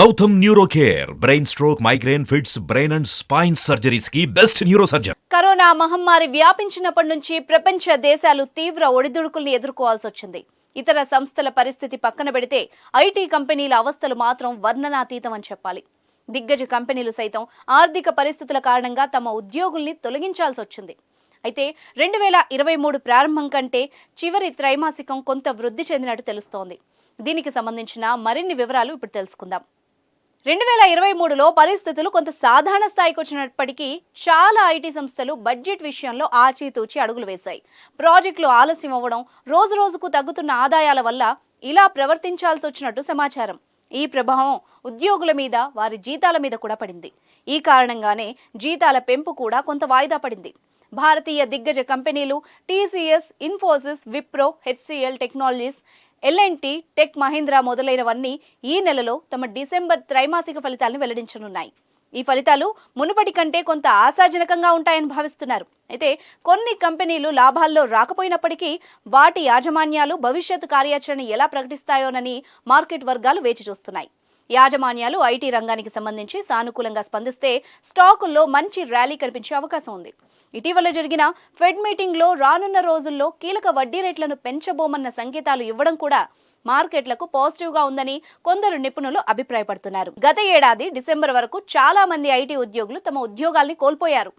Gautam neuro care brain stroke migraine fits brain and spine సర్జరీస్కి best neuro surgeon corona మహమ్మారి వ్యాపించినప్పటి నుంచి ప్రపంచ దేశాలు తీవ్ర ఒడిదుడుకుల్ని ఎదుర్కోవాల్సి వచ్చింది. ఇతర సంస్థల పరిస్థితి పక్కన పెడితే ఐటీ కంపెనీల అవస్థలు మాత్రం వర్ణనాతీతం అని చెప్పాలి. దిగ్గజ కంపెనీలు సైతం ఆర్థిక పరిస్థితుల కారణంగా తమ ఉద్యోగుల్ని తొలగించాల్సి వచ్చింది. అయితే రెండు వేల ఇరవై మూడు ప్రారంభం కంటే చివరి త్రైమాసికం కొంత వృద్ధి చెందినట్టు తెలుస్తోంది. దీనికి సంబంధించిన మరిన్ని వివరాలు ఇప్పుడు తెలుసుకుందాం. రెండు వేల ఇరవై మూడులో పరిస్థితులు కొంత సాధారణ స్థాయికి వచ్చినప్పటికీ చాలా ఐటీ సంస్థలు బడ్జెట్ విషయంలో ఆచితూచి అడుగులు వేశాయి. ప్రాజెక్టులు ఆలస్యం అవ్వడం రోజు రోజుకు తగ్గుతున్న ఆదాయాల వల్ల ఇలా ప్రవర్తించాల్సి వచ్చినట్టు సమాచారం. ఈ ప్రభావం ఉద్యోగుల మీద వారి జీతాల మీద కూడా పడింది. ఈ కారణంగానే జీతాల పెంపు కూడా కొంత వాయిదా పడింది. భారతీయ దిగ్గజ కంపెనీలు TCS Infosys Wipro HCL technologies LNT tech Mahindra మొదలైనవన్నీ ఈ నెలలో తమ డిసెంబర్ త్రైమాసిక ఫలితాలను వెల్లడించనున్నాయి. ఈ ఫలితాలు మునుపటి కంటే కొంత ఆశాజనకంగా ఉంటాయని భావిస్తున్నారు. అయితే కొన్ని కంపెనీలు లాభాల్లో రాకపోయినప్పటికీ వాటి యాజమాన్యాలు భవిష్యత్తు కార్యాచరణ ఎలా ప్రకటిస్తాయోనని మార్కెట్ వర్గాలు వేచి చూస్తున్నాయి యాజమాన్యాలు ఐటీ రంగానికి సంబంధించి సానుకూలంగా స్పందిస్తే స్టాకుల్లో మంచి ర్యాలీ కనిపించే అవకాశం ఉంది. ఇటీవల జరిగిన ఫెడ్ మీటింగ్లో రానున్న రోజుల్లో కీలక వడ్డీ రేట్లను పెంచబోమన్న సంకేతాలు ఇవ్వడం కూడా మార్కెట్లకు పాజిటివ్గా ఉందని కొందరు నిపుణులు అభిప్రాయపడుతున్నారు. గత ఏడాది డిసెంబర్ వరకు చాలా మంది ఐటీ ఉద్యోగులు తమ ఉద్యోగాల్ని కోల్పోయారు.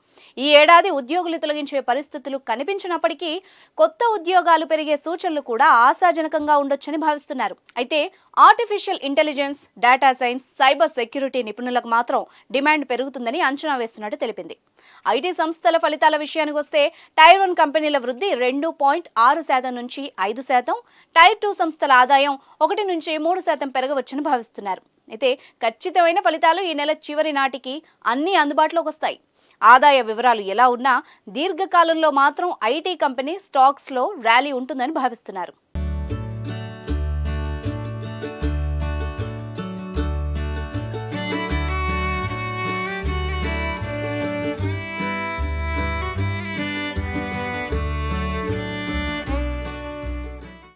ఈ ఏడాది ఉద్యోగులు తొలగించే పరిస్థితులు కనిపించినప్పటికీ కొత్త ఉద్యోగాలు పెరిగే సూచనలు కూడా ఆశాజనకంగా ఉండొచ్చని భావిస్తున్నారు. అయితే artificial intelligence data science cyber security నిపుణులకు మాత్రం డిమాండ్ పెరుగుతుందని అంచనా వేస్తున్నట్టు తెలిపింది. ఐటీ సంస్థల ఫలితాల విషయానికి వస్తే టైర్ వన్ కంపెనీల వృద్ధి రెండు పాయింట్ ఆరు శాతం నుంచి ఐదు శాతం టైర్ టూ సంస్థల ఆదాయం ఒకటి నుంచి మూడు శాతం పెరగవచ్చని భావిస్తున్నారు. అయితే ఖచ్చితమైన ఫలితాలు ఈ నెల చివరి నాటికి అన్ని అందుబాటులోకి వస్తాయి. ఆదాయ వివరాలు ఎలా ఉన్నా దీర్ఘకాలంలో మాత్రం ఐటీ కంపెనీ స్టాక్స్లో ర్యాలీ ఉంటుందని భావిస్తున్నారు.